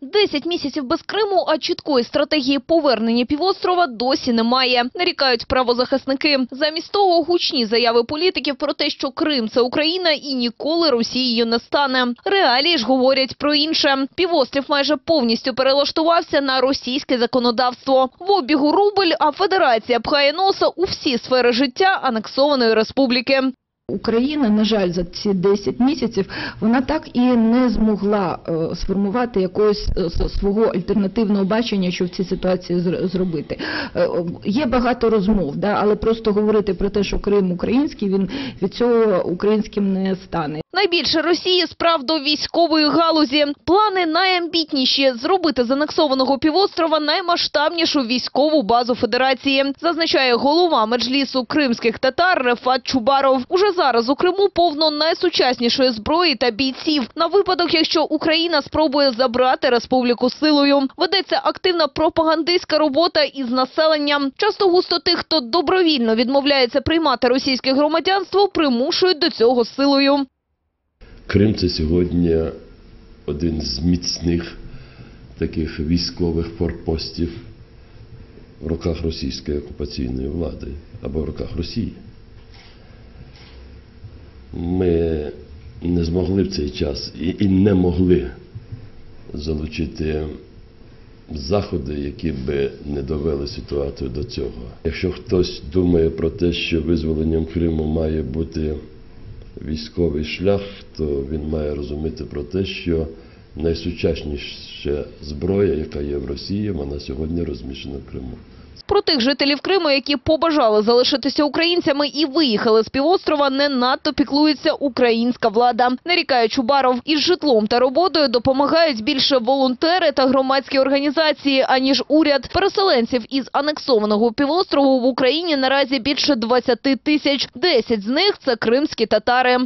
Десять місяців без Криму, а чіткої стратегії повернення півострова досі немає. Нарікають правозахисники. Замість того гучні заяви політиків про те, що Крим – це Україна і ніколи Росією не стане. Реалії ж говорять про інше. Півострів майже повністю перелаштувався на російське законодавство. В обігу рубль, а федерація пхає носа у всі сфери життя анексованої республіки. Україна, на жаль, за ці 10 місяців вона так і не змогла е, сформувати якогось е, свого альтернативного бачення, що в цій ситуації зр- зробити. Е, Є багато розмов, да, але просто говорити про те, що Крим український, він від цього українським не стане. Найбільше Росії справ до військової галузі. Плани найамбітніші – зробити з анексованого півострова наймасштабнішу військову базу Федерації, зазначає голова Меджлісу кримських татар Рефат Чубаров. Уже зараз у Криму повно найсучаснішої зброї та бійців. На випадок, якщо Україна спробує забрати республіку силою. Ведеться активна пропагандистська робота із населенням. Часто густо тих, хто добровільно відмовляється приймати російське громадянство, примушують до цього силою. Крим це сьогодні один з міцних таких військових форпостів в руках російської окупаційної влади або в руках Росії. Ми не змогли в цей час і, і не могли залучити заходи, які би не довели ситуацію до цього. Якщо хтось думає про те, що визволенням Криму має бути військовий шлях, то він має розуміти про те, що найсучасніша зброя, яка є в Росії, вона сьогодні розміщена в Криму. Про тих жителів Криму, які побажали залишитися українцями і виїхали з півострова, не надто піклується українська влада. Нарікає Чубаров, із житлом та роботою допомагають більше волонтери та громадські організації, аніж уряд. Переселенців із анексованого півострову в Україні наразі більше 20 тисяч. 10 з них – це кримські татари.